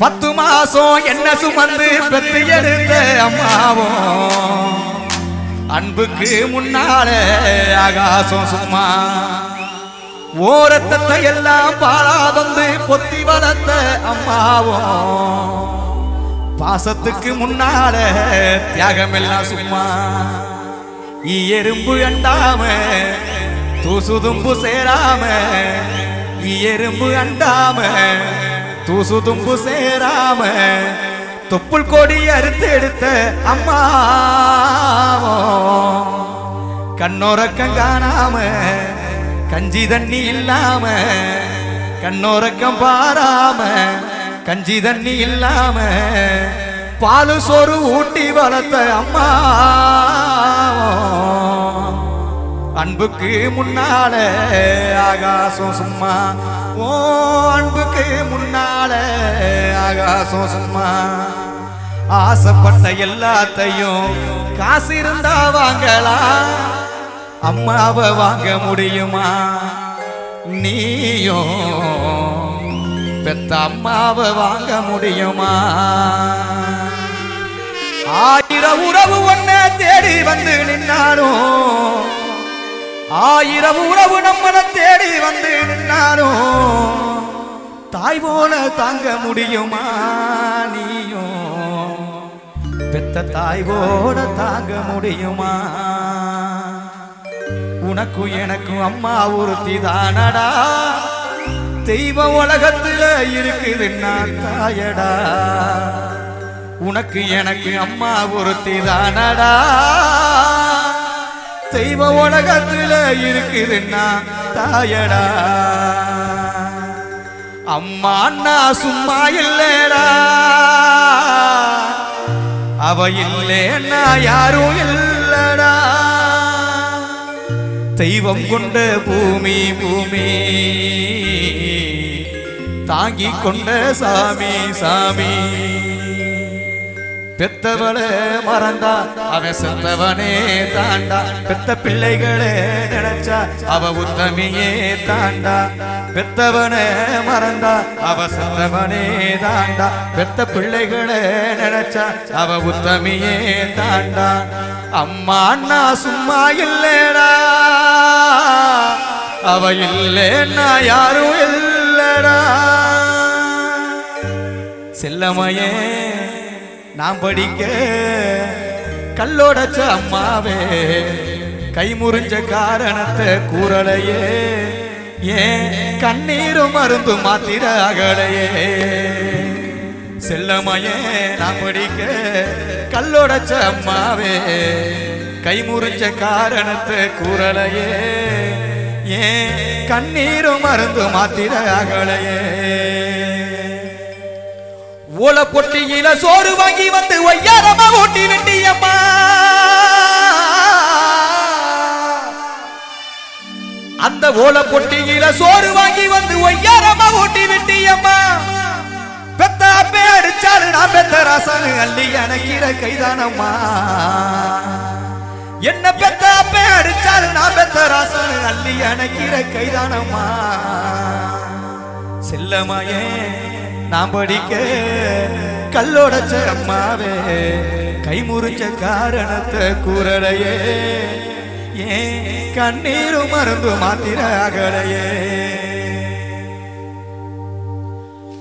பத்து மாசம் என்ன சுமந்து பெத்து எடுத்த அம்மாவும். அன்புக்கு முன்னால ஆகாசம் சும்மா. ஓரத்தத்தை எல்லாம் பாலா பாலாதந்து பொத்தி வளர்த்த அம்மாவும். பாசத்துக்கு முன்னால தியாகம் எல்லாம் சும்மா எறும்பு அண்டாம தூசுதும்பு சேராம எறும்பு அண்டாம தூசு தும்பு சேராம தொப்புள் கொடி அறுத்து எடுத்த அம்மா கண்ணோரக்கம் காணாம கஞ்சி தண்ணி இல்லாம கண்ணோரக்கம் பாராம கஞ்சி தண்ணி இல்லாம பாலு சோறு ஊட்டி வளர்த்த அம்மா அன்புக்கு முன்னால ஆகாசம் சும்மா ஓ அன்புக்கு முன்னால ஆகாசம் சும்மா. ஆசைப்பட்ட எல்லாத்தையும் காசு இருந்தா வாங்கலாம் அம்மாவை வாங்க முடியுமா? நீயும் பெத்த அம்மாவை வாங்க முடியுமா? ஆயிரம் உறவு ஒன்ன தேடி வந்து நின்னாலும் ஆயிரம் உறவு நம்மளை தேடி வந்து நின்னாலும் தாய் போல தாங்க முடியுமா நீயும்? பெத்த தாய் போல தாங்க முடியுமா? உனக்கும் எனக்கும் அம்மா ஒருத்தி தானடா தெய்வ உலகத்துல இருக்குதுன்னா தாயடா. உனக்கு எனக்கு அம்மா ஒருத்தி தானடா தெய்வ உலகத்துல இருக்குதுன்னா தாயடா. அம்மாண்ணா சும்மா இல்லடா. அவ இல்லைன்னா யாரும் இல்லடா. தெய்வம் கொண்ட பூமி பூமி. தாங்கி கொண்ட சாமி சாமி. பெத்தவளே மறந்தா அவன் செத்தவனே தாண்டா. பெத்த பிள்ளைகளே நினைச்சா அவ உத்தமியே தாண்டா. பெத்தவனே மறந்தா அவ செத்தவனே தாண்டா. பெத்த பிள்ளைகளே நினைச்சா அவ உத்தமியே தாண்டா. அம்மா அண்ணா சும்மா இல்லடா. அவ இல்லைன்னா யாரும் இல்லடா. செல்லமையே நான் படிக்க கல்லோடச்ச அம்மாவே. கை முறிஞ்ச காரணத்தை கூறலையே. ஏன் கண்ணீரும் மருந்து மாத்திர அகலையே. செல்லமையே நான் படிக்க கல்லோடச்ச அம்மாவே. கை முறிஞ்ச காரணத்தை கூறலையே. ஏன் கண்ணீரும் மருந்து மாத்திர அகலையே. ஓல பொட்டியில சோறு வாங்கி வந்து ஒய்யாரமா ஓட்டி வெட்டியம்மா. அந்த ஓல பொட்டியில சோறு வாங்கி வந்து ஒய்யாரமா ஓட்டி வெட்டியம்மா. பெத்த அப்பே அடிச்சாரு நான் பெத்த ராசனு அள்ளி அணைக்கிற கைதானம்மா. என்ன பெத்த அப்பே அடிச்சாரு நான் பெத்த ராசனு அள்ளி அணைக்கிற கைதானம்மா. செல்லமாயே. நான் படிக்க கல்லோடச்ச அம்மாவே கை முறிச்ச காரணத்தை கூறலையே. ஏன் கண்ணீரும் மருந்து மாத்திர அகலையே.